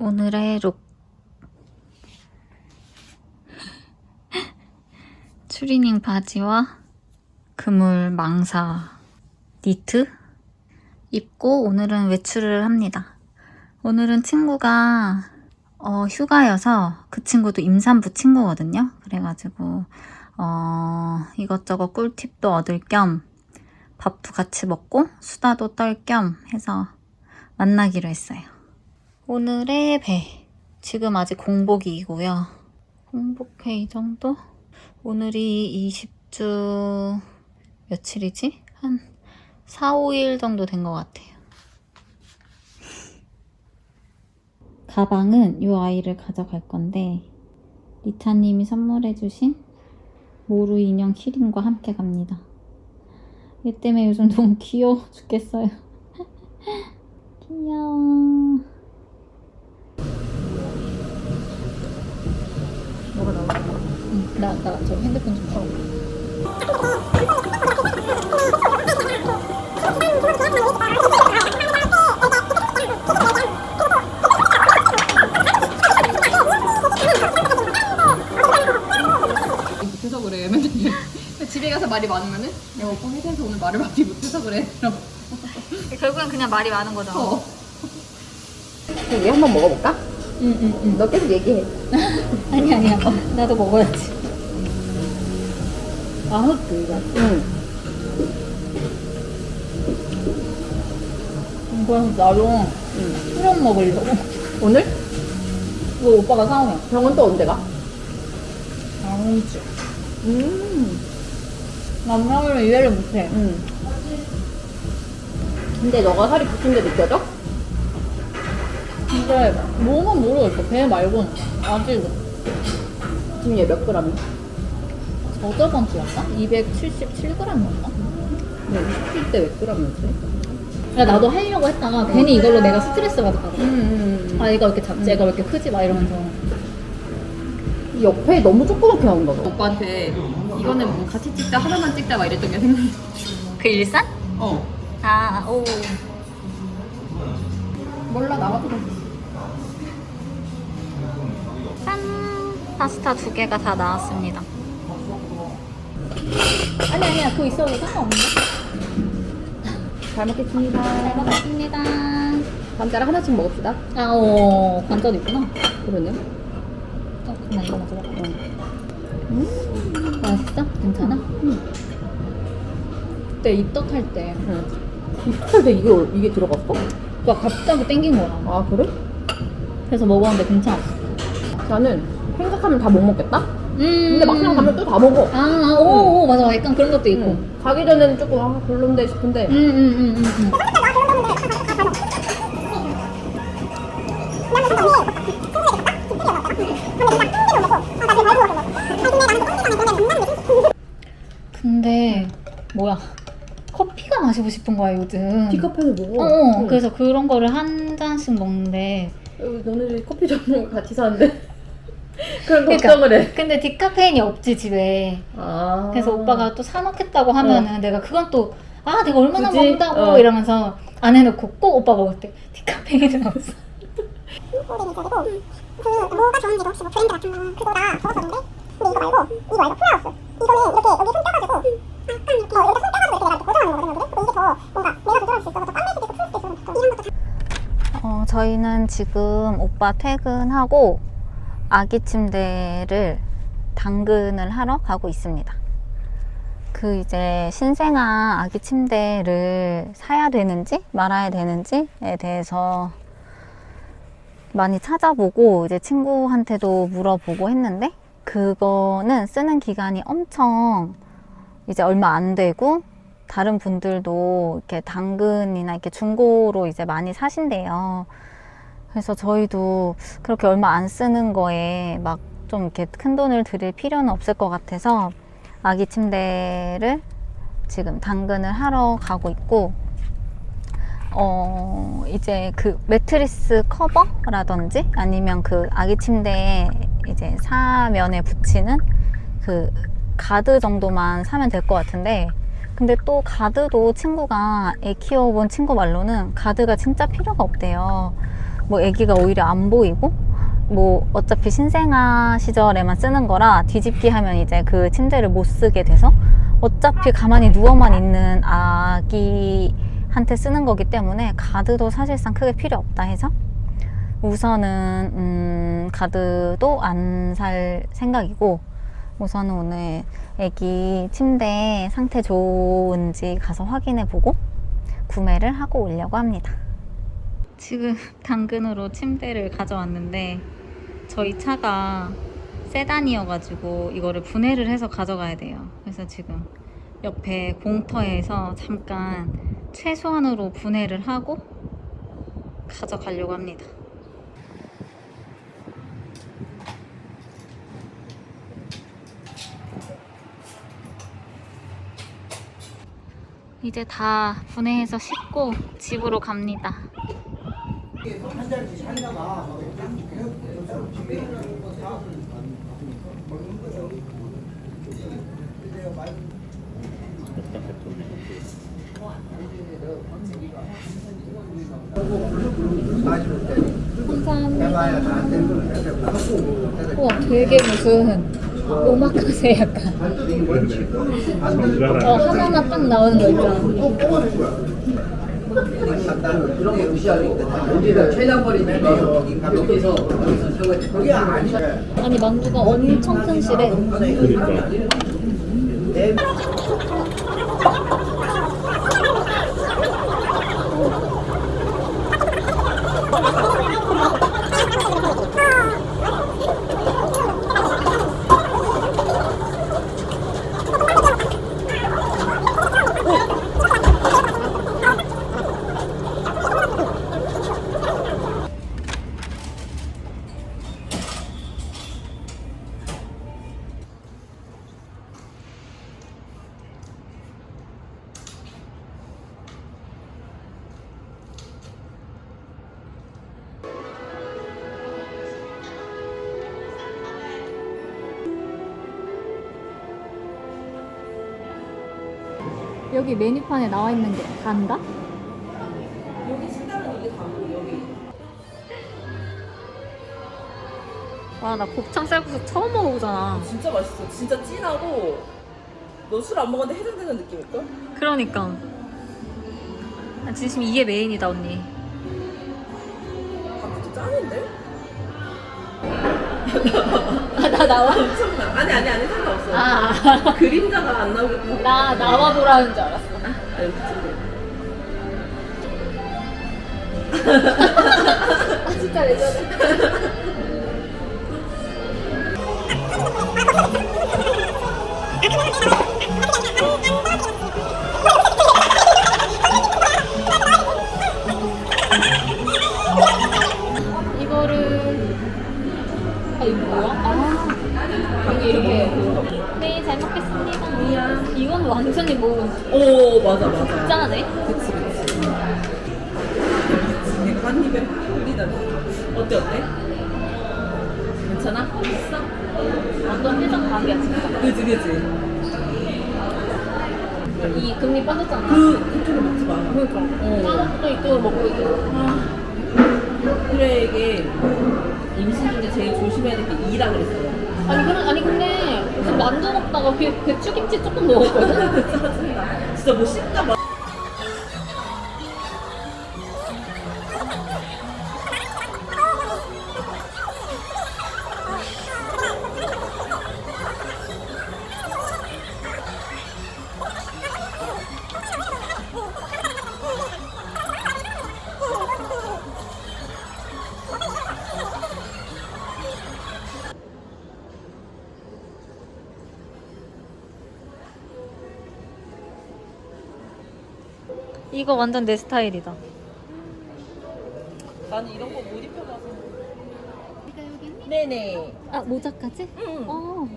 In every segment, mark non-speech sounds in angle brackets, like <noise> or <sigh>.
오늘의 룩 추리닝 바지와 그물 망사 니트 입고 오늘은 외출을 합니다. 오늘은 친구가 어, 휴가여서 그 친구도 임산부 친구거든요. 그래가지고 어, 이것저것 꿀팁도 얻을 겸 밥도 같이 먹고 수다도 떨 겸 해서 만나기로 했어요. 오늘의 배. 지금 아직 공복이고요. 공복회 이 정도? 오늘이 20주 며칠이지? 한 4, 5일 정도 된 것 같아요. 가방은 이 아이를 가져갈 건데 리타님이 선물해주신 모루 인형 키링과 함께 갑니다. 얘 때문에 요즘 너무 귀여워 <laughs> 죽겠어요. <laughs> 귀여워. 뭐가 나오는 응, 나, 나, 저 핸드폰 좀 켜. 못해서 그래 맨날 <laughs> 집에 가서 말이 많으면은 야 오빠 회사에서 오늘 말을 많이 못해서 그래 이러고 결국엔 그냥 말이 많은 거잖아. 어. 우리 한번 먹어볼까? 응, 응, 응. 너 계속 얘기해 아니, <laughs> 아니야. 어, 나도 먹어야지. 아웃 이거. 응 이거 나도 응. 수련 먹으려고. 오늘? 이거 오빠가 사오면. 병원 또 언제 가? 다음 주. 음. 남명을 이해를 못해. 응 근데 너가 살이 붙은 게 느껴져? 근데 몸은 모르겠어. 배 말고는. 아직은. 지금 얘 몇 그램이야? 저저번 주였나? 277g이었나? 네 27대 몇 그램이었지? 야, 나도 하려고 했다가 괜히 이걸로 내가 스트레스 받았거든. 음. 아, 이거 왜 이렇게 작지? 얘가 왜 이렇게 크지? 막 이러면서. 이 옆에 너무 조그맣게 나온다 너 오빠한테 이거는 뭐 같이 찍자 하나만 찍자 막 이랬던 게 생각나 그 일산? 어 아, 오. 몰라 나가도 돼 짠! 파스타 두 개가 다 나왔습니다. 아니, 아니야. 그거 있어도 상관없는데? 잘 먹겠습니다 잘 먹었습니다. 감자를 하나씩 먹읍시다 아, 오. 관자도 있구나. 그러네 어, 그냥 이거 먼저 먹어. 음. 맛있어? 괜찮아? 응. 그때 입덕 할 때, 응. 입찰때 이게 이게 들어갔어? 막 갑자기 땡긴 거야. 아 그래? 그래서 먹었는데 괜찮았어. 나는 생각하면 다 못 먹겠다. 음. 근데 막상 가면 또 다 먹어. 아, 아, 오, 오, 맞아. 약간 그런 것도 있고. 응. 가기 전에는 조금 아 별론데 싶은데 음, 음, 음, 음, 음. 근데 뭐야 커피가 마시고 싶은 거야 요즘. 티카페를 먹어. 어, 어. 응. 그래서 그런 거를 한 잔씩 먹는데. 여기 너네들이 커피 전문 같이 사는데 그런 그러니까. 걱정을 해. 근데 디카페인이 없지 집에. 아. 그래서 오빠가 또 사놓겠다고 하면은 내가 그건 또 아 내가 얼마나 굳이? 먹는다고 어. 이러면서 안 해놓고 꼭 오빠 먹을 때 디카페인은 없어. 그 뭐가 좋은지도 혹시 뭐 브랜드 같은 거 그거 다 적었었는데 근데 이거 말고 이거 말고 플라우스 이거는 이렇게 여기 손 껴가지고 약간 이렇게 어, 이렇게 손 껴가지고 이렇게 내가 이렇게 고정하는 거거든 근데 이게 더 뭔가 내가 조절할 수 있어서 더 빨릴 수도 있고 풀 수도 있어 이런 것도 다 어, 저희는 지금 오빠 퇴근하고 아기 침대를 당근을 하러 가고 있습니다. 그 이제 신생아 아기 침대를 사야 되는지 말아야 되는지에 대해서 많이 찾아보고 이제 친구한테도 물어보고 했는데 그거는 쓰는 기간이 엄청 이제 얼마 안 되고 다른 분들도 이렇게 당근이나 이렇게 중고로 이제 많이 사신대요. 그래서 저희도 그렇게 얼마 안 쓰는 거에 막 좀 이렇게 큰 돈을 들일 필요는 없을 것 같아서 아기 침대를 지금 당근을 하러 가고 있고, 어, 이제 그 매트리스 커버라든지 아니면 그 아기 침대에 이제 사면에 붙이는 그 가드 정도만 사면 될 것 같은데, 근데 또 가드도 친구가 애 키워본 친구 말로는 가드가 진짜 필요가 없대요. 뭐 아기가 오히려 안 보이고 뭐 어차피 신생아 시절에만 쓰는 거라 뒤집기 하면 이제 그 침대를 못 쓰게 돼서 어차피 가만히 누워만 있는 아기한테 쓰는 거기 때문에 가드도 사실상 크게 필요 없다 해서 우선은 음, 가드도 안 살 생각이고 우선은 오늘 아기 침대 상태 좋은지 가서 확인해 보고 구매를 하고 오려고 합니다. 지금 <laughs> 당근으로 침대를 가져왔는데 저희 차가 세단이어가지고 이거를 분해를 해서 가져가야 돼요. 그래서 지금 옆에 공터에서 잠깐 최소한으로 분해를 하고 가져가려고 합니다. 이제 다 분해해서 씻고 집으로 갑니다. 감사합니다. 우와, 되게 무슨 오마카세 약간. 어, 하나하나 딱 나오는 거 있잖아. 이런 게 무시하니까 여기가 최단거리인데 여기서 여기서 그게 아니야. 아니, 만두가 엄청 튼실해. 여기 메뉴판에 나와 있는 게 단가? 여기 신다는 이게 다고 여기. 와, 나 곱창 쌀국수 처음 먹어보잖아. 진짜 맛있어. 진짜 진하고 너 술 안 먹었는데 해장되는 느낌일걸? 그러니까. 아, 진심 이게 메인이다, 언니. 밥도 짠인데? <laughs> 아, 나 나와? 엄청나. 아니 아니 아니 상관없어. 아, 그림자가 안 나오겠고. 나 나와 보라는 줄 알았어. 아 찍어. 아, 진짜 왜 저래? <laughs> 뭐 오 맞아 맞아. 짠하네. 그치 그치. 내가 한 입에 흘리다. 어때 어때? 괜찮아? 맛있어? 완전 해장 각이야 진짜. 그지 그지. 이 금리 빠졌잖아. 그 그쪽을 먹지 마. 그러니까. 어. 빠졌도 이쪽을 먹고 있어. 그래 이게 임신 중에 제일 조심해야 될 게 이라 그랬어요. 아니 그래 아니 근데 무슨 만두 먹다가 배, 배추김치 조금 넣었거든. <laughs> 진짜 뭐 씹다 막. 이거 완전 내 스타일이다. 나는 이런 거 못 입혀봐서. 네네. 아 모자까지? 응. 어.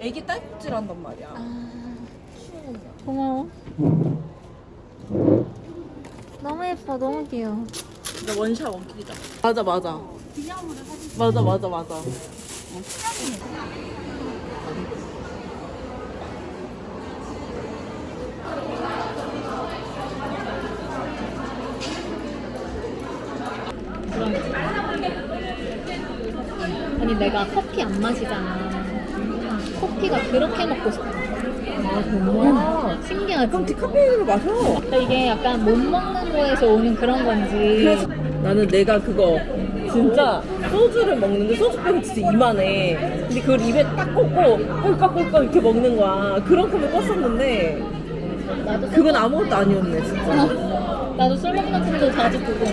애기 딸꾹질 한단 말이야. 아 고마워. 너무 예뻐, 너무 귀여워. 진짜 원샷 원킬이다. 맞아 맞아. 맞아 맞아 맞아. 아니 내가 커피 안 마시잖아. 커피가 그렇게 먹고 싶어. 아 정말? 신기하지? 그럼 디카페인으로 마셔. 그러니까 이게 약간 못 먹는 거에서 오는 그런 건지. 그래서 나는 내가 그거 진짜 소주를 먹는데 소주병이 진짜 이만해. 근데 그걸 입에 딱 꽂고 꿀꺽꿀꺽 이렇게 먹는 거야. 그런 컵을 나도 술 그건 아무것도 아니었네 진짜. 나도 술 먹는 분도 자주 보고